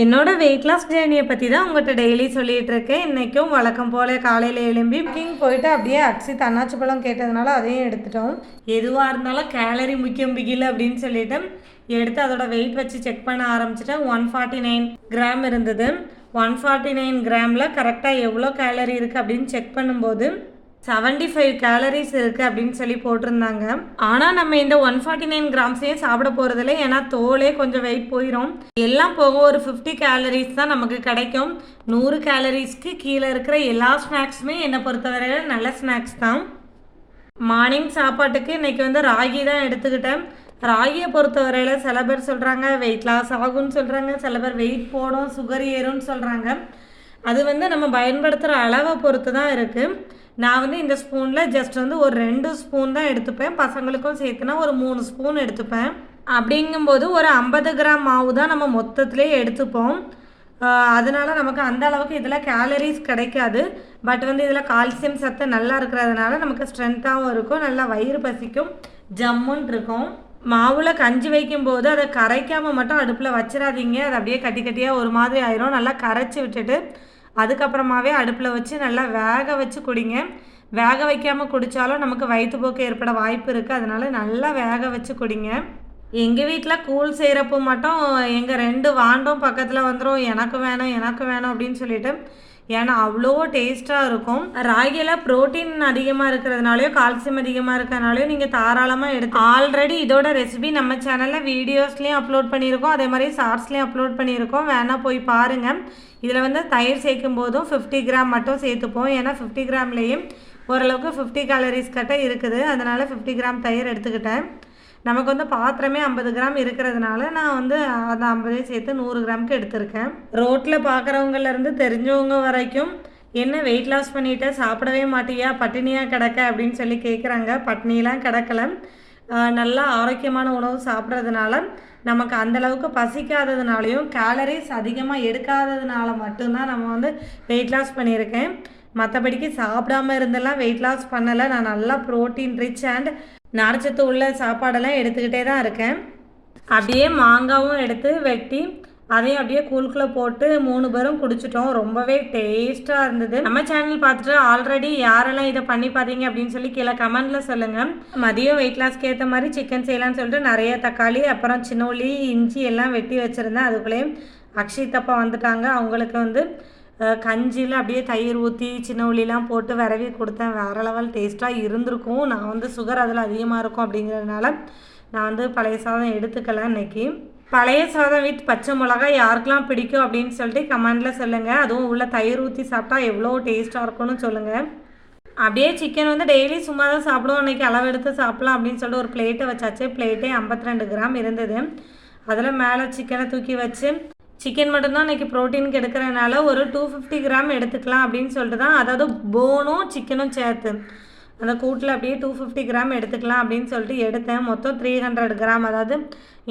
என்னோட weight loss ஜேர்னியை பற்றி தான் உங்கள்கிட்ட டெய்லி சொல்லிகிட்டு இருக்கேன் இன்றைக்கும் வழக்கம் போல் காலையில் எழும்பி குக்கிங் போயிட்டு அப்படியே அக்ஷித் தன்னாச்சி பழம் கேட்டதுனால அதையும் எடுத்துட்டோம். எதுவாக இருந்தாலும் கேலரி முக்கியம் பிகில் அப்படின்னு சொல்லிட்டு எடுத்து அதோட வெயிட் வச்சு செக் பண்ண ஆரம்பிச்சிட்டேன். ஒன் ஃபார்ட்டி நைன் கிராம் இருந்தது. ஒன் ஃபார்ட்டி நைன் கிராமில் கரெக்டாக எவ்வளோ கேலரி இருக்குது அப்படின்னு செக் பண்ணும்போது செவன்டி ஃபைவ் கேலரிஸ் இருக்குது அப்படின்னு சொல்லி போட்டிருந்தாங்க. ஆனால் நம்ம இந்த ஒன் ஃபார்ட்டி நைன் கிராம்ஸையும் சாப்பிட போகிறதில்ல ஏன்னா தோலே கொஞ்சம் வெயிட் போயிடும் எல்லாம் போக ஒரு ஃபிஃப்டி கேலரிஸ் தான் நமக்கு கிடைக்கும். நூறு கேலரிஸ்க்கு கீழே இருக்கிற எல்லா ஸ்நாக்ஸுமே என்னை பொறுத்தவரையில் நல்ல ஸ்நாக்ஸ் தான். மார்னிங் சாப்பாட்டுக்கு இன்றைக்கி வந்து ராகி தான் எடுத்துக்கிட்டேன். ராகியை பொறுத்தவரையில் சில பேர் சொல்கிறாங்க வெயிட் லாஸ் ஆகும்னு சொல்கிறாங்க சில பேர் வெயிட் போடும் சுகர் ஏறும்னு சொல்கிறாங்க அது வந்து நம்ம பயன்படுத்துகிற அளவை பொறுத்து தான் இருக்குது நான் வந்து இந்த ஸ்பூனில் ஜஸ்ட் வந்து ஒரு ரெண்டு ஸ்பூன் தான் எடுத்துப்பேன். பசங்களுக்கும் சேர்த்துனா ஒரு மூணு ஸ்பூன் எடுத்துப்பேன். அப்படிங்கும்போது ஒரு ஐம்பது கிராம் மாவு தான் நம்ம மொத்தத்துலேயே எடுத்துப்போம். அதனால் நமக்கு அந்த அளவுக்கு இதில் கேலரிஸ் கிடைக்காது. பட் வந்து இதில் கால்சியம் சத்து நல்லா இருக்கிறதுனால நமக்கு ஸ்ட்ரென்த்தாகவும் இருக்கும். நல்லா வயிறு பசிக்கும். ஜம்முன் இருக்கும். மாவில் கஞ்சி வைக்கும்போது அதை கரைக்காமல் மட்டும் அடுப்பில் வச்சிடாதீங்க. அது அப்படியே கட்டி கட்டியாக ஒரு மாதிரி ஆயிரும். நல்லா கரைச்சி விட்டுட்டு அதுக்கப்புறமாவே அடுப்பில் வச்சு நல்லா வேக வச்சு குடிங்க. வேக வைக்காமல் குடித்தாலும் நமக்கு வயிற்றுப்போக்கு ஏற்பட வாய்ப்பு இருக்குது அதனால் நல்லா வேக வச்சு குடிங்க. எங்கள் வீட்டில் கூழ் செய்கிறப்போ மட்டும் எங்கள் ரெண்டு வாண்டும் பக்கத்தில் வந்துடும் எனக்கு வேணும் எனக்கு வேணும் அப்படின்னு சொல்லிட்டு ஏன்னா அவ்வளோ டேஸ்ட்டாக இருக்கும். ராகியில் ப்ரோட்டீன் அதிகமாக இருக்கிறதுனாலையோ கால்சியம் அதிகமாக இருக்கிறதுனாலையோ நீங்கள் தாராளமாக எடுத்து ஆல்ரெடி இதோட ரெசிபி நம்ம சேனலில் வீடியோஸ்லேயும் அப்லோட் பண்ணியிருக்கோம். அதே மாதிரி ஷார்ட்ஸ்லேயும் அப்லோட் பண்ணியிருக்கோம். வேணால் போய் பாருங்கள் இதில் வந்து தயிர் சேர்க்கும் போதும் ஃபிஃப்டி கிராம் மட்டும் சேர்த்துப்போம். ஏன்னா ஃபிஃப்டி கிராம்லேயும் ஓரளவுக்கு ஃபிஃப்டி கேலரிஸ் கட்ட இருக்குது. அதனால் ஃபிஃப்டி கிராம் தயிர் எடுத்துக்கிட்டேன். நமக்கு வந்து பாத்திரமே ஐம்பது கிராம் இருக்கிறதுனால நான் வந்து அந்த ஐம்பதையும் சேர்த்து நூறு கிராமுக்கு எடுத்திருக்கேன். ரோட்டில் பார்க்குறவங்கலேருந்து தெரிஞ்சவங்க வரைக்கும் என்ன வெயிட் லாஸ் பண்ணிட்ட? சாப்பிடவே மாட்டியா? பட்டினியாக கிடக்க? அப்படின்னு சொல்லி கேட்குறாங்க பட்டினியெலாம் கிடக்கல. நல்லா ஆரோக்கியமான உணவு சாப்பிட்றதுனால நமக்கு அந்தளவுக்கு பசிக்காததுனாலையும் கேலரிஸ் அதிகமாக எடுக்காததுனால மட்டும்தான் நம்ம வந்து வெயிட் லாஸ் பண்ணியிருக்கேன். மற்றபடிக்கு சாப்பிடாம இருந்தெல்லாம் வெயிட் லாஸ் பண்ணலை. நான் நல்லா ப்ரோட்டீன் ரிச் அண்ட் நார்ச்சத்து உள்ள சாப்பாடெல்லாம் எடுத்துக்கிட்டே தான் இருக்கேன். அப்படியே மாங்காவும் எடுத்து வெட்டி அதையும் அப்படியே கூழுக்குள்ளே போட்டு மூணு பேரும் குடிச்சிட்டோம். ரொம்பவே டேஸ்ட்டாக இருந்தது. நம்ம சேனல் பார்த்துட்டு ஆல்ரெடி யாரெல்லாம் இதை பண்ணி பார்த்தீங்க அப்படின்னு சொல்லி கீழே கமெண்டில் சொல்லுங்கள் மதியம் வெயிட் லாஸ்க்கு ஏற்ற மாதிரி சிக்கன் செய்யலாம்னு சொல்லிட்டு நிறைய தக்காளி அப்புறம் சின்ன உள்ளி இஞ்சி எல்லாம் வெட்டி வச்சுருந்தேன். அதுக்குள்ளேயும் அக்ஷித் தப்பா வந்துட்டாங்க. அவங்களுக்கு வந்து கஞ்சியில் அப்படியே தயிர் ஊற்றி சின்ன உள்ளிலாம் போட்டு விரவி கொடுத்தேன். வேறு லெவல் டேஸ்ட்டாக இருந்திருக்கும். நான் வந்து சுகர் அதில் அதிகமாக இருக்கும் அப்படிங்கிறதுனால நான் வந்து பழைய சாதம் எடுத்துக்கல இன்றைக்கி பழைய சாதம் வித் பச்சை மிளகாய் யாருக்கெல்லாம் பிடிக்கும் அப்படின்னு சொல்லிட்டு கமெண்டில் சொல்லுங்கள் அதுவும் உள்ள தயிர் ஊற்றி சாப்பிட்டா எவ்வளோ டேஸ்ட்டாக இருக்கும்னு சொல்லுங்கள் அப்படியே சிக்கன் வந்து டெய்லி சும்மா தான் சாப்பிடுவோம். அன்றைக்கி அளவெடுத்து சாப்பிட்லாம் அப்படின்னு சொல்லிட்டு ஒரு பிளேட்டை வச்சாச்சு. பிளேட்டே ஐம்பத்தி ரெண்டு கிராம் இருந்தது. அதில் மேலே சிக்கனை தூக்கி வச்சு சிக்கன் மட்டும்தான் இன்றைக்கி ப்ரோட்டீனுக்கு எடுக்கிறதுனால ஒரு டூ ஃபிஃப்டி கிராம் எடுத்துக்கலாம் அப்படின்னு சொல்லிட்டு தான் அதாவது போனும் சிக்கனும் சேர்த்து அந்த கூட்டில் அப்படியே டூ ஃபிஃப்டி கிராம் எடுத்துக்கலாம் அப்படின்னு சொல்லிட்டு எடுத்தேன். மொத்தம் த்ரீ ஹண்ட்ரட் கிராம் அதாவது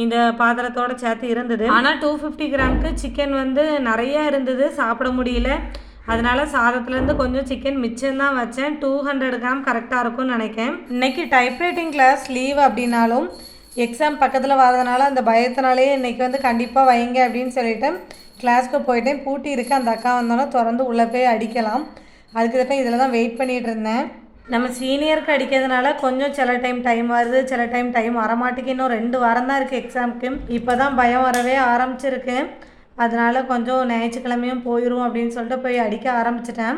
இந்த பாத்திரத்தோடு சேர்த்து இருந்தது. ஆனால் டூ ஃபிஃப்டி கிராமுக்கு சிக்கன் வந்து நிறைய இருந்தது சாப்பிட முடியல. அதனால் சாதத்துலேருந்து கொஞ்சம் சிக்கன் மிச்சம் தான் வச்சேன். டூ ஹண்ட்ரட் கிராம் கரெக்டாக இருக்கும்னு நினைக்கிறேன். இன்றைக்கி டைப்ரைட்டிங் கிளாஸ் லீவ் அப்படின்னாலும் எக்ஸாம் பக்கத்தில் வரதுனால அந்த பயத்தினாலேயே இன்றைக்கி வந்து கண்டிப்பாக வைங்க அப்படின்னு சொல்லிவிட்டு கிளாஸ்க்கு போயிட்டேன். பூட்டி இருக்கு. அந்த அக்கா வந்தாலும் திறந்து உள்ளே போய் அடிக்கலாம். அதுக்கு தான் இதில் தான் வெயிட் பண்ணிகிட்டு இருந்தேன். நம்ம சீனியருக்கு அடிக்கிறதுனால கொஞ்சம் சில டைம் டைம் வருது. சில டைம் டைம் வரமாட்டேங்குது. இன்னும் ரெண்டு வாரம் தான் இருக்குது எக்ஸாமுக்கு இப்போ தான் பயம் வரவே ஆரம்பிச்சிருக்கு. அதனால கொஞ்சம் ஞாயிற்றுக்கிழமையும் போயிடும் அப்படின்னு சொல்லிட்டு போய் அடிக்க ஆரம்பிச்சிட்டேன்.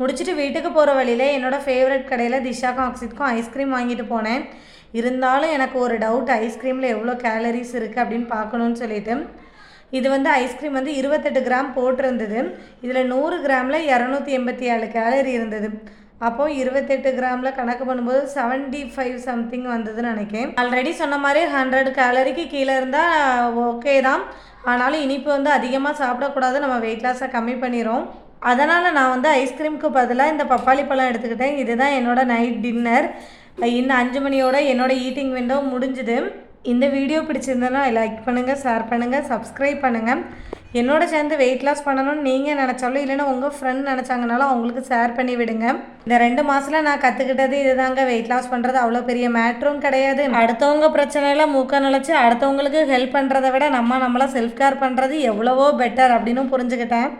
முடிச்சுட்டு வீட்டுக்கு போகிற வழியில் என்னோடய ஃபேவரட் கடையில் திஷாக்கும் அக்ஷித்க்கும் ஐஸ்கிரீம் வாங்கிட்டு போனேன். இருந்தாலும் எனக்கு ஒரு டவுட் ஐஸ்கிரீமில் எவ்வளோ கேலரிஸ் இருக்குது அப்படின்னு பார்க்கணுன்னு சொல்லிட்டு. இது வந்து ஐஸ்கிரீம் வந்து இருபத்தெட்டு கிராம் போட்டிருந்தது. இதில் நூறு கிராமில் இரநூத்தி எண்பத்தி ஏழு கேலரி இருந்தது. அப்போது இருபத்தெட்டு கிராமில் கணக்கு பண்ணும்போது செவன்டி ஃபைவ் சம்திங் வந்ததுன்னு நினைக்கிறேன். ஆல்ரெடி சொன்ன மாதிரி ஹண்ட்ரட் கேலரிக்கு கீழே இருந்தால் ஓகே தான். ஆனாலும் இனிப்பு வந்து அதிகமாக சாப்பிடக்கூடாது. நம்ம வெயிட் லாஸை கம்மி பண்ணிடும் அதனால் நான் வந்து ஐஸ்கிரீமுக்கு பதிலாக இந்த பப்பாளி பழம் எடுத்துக்கிட்டேன். இதுதான் என்னோட நைட் டின்னர் இன்னும் அஞ்சு மணியோட என்னோடய ஈட்டிங் விண்டோ முடிஞ்சுது. இந்த வீடியோ பிடிச்சிருந்தனா லைக் பண்ணுங்கள் ஷேர் பண்ணுங்கள் சப்ஸ்கிரைப் பண்ணுங்கள் என்னோட சேர்ந்து வெயிட் லாஸ் பண்ணணும்னு நீங்கள் நினச்சாலும் இல்லைன்னா உங்கள் ஃப்ரெண்ட் நினச்சாங்கனாலும் அவங்களுக்கு ஷேர் பண்ணி விடுங்க. இந்த ரெண்டு மாதத்தில் நான் கற்றுக்கிட்டது இதுதாங்க. வெயிட் லாஸ் பண்ணுறது அவ்வளோ பெரிய மேட்ரும் கிடையாது. அடுத்தவங்க பிரச்சனையில் மூக்க நினச்சி அடுத்தவங்களுக்கு ஹெல்ப் பண்ணுறதை விட நம்ம நம்மளாம் செல்ஃப் கேர் பண்ணுறது எவ்வளவோ பெட்டர் அப்படின்னு புரிஞ்சுக்கிட்டேன்.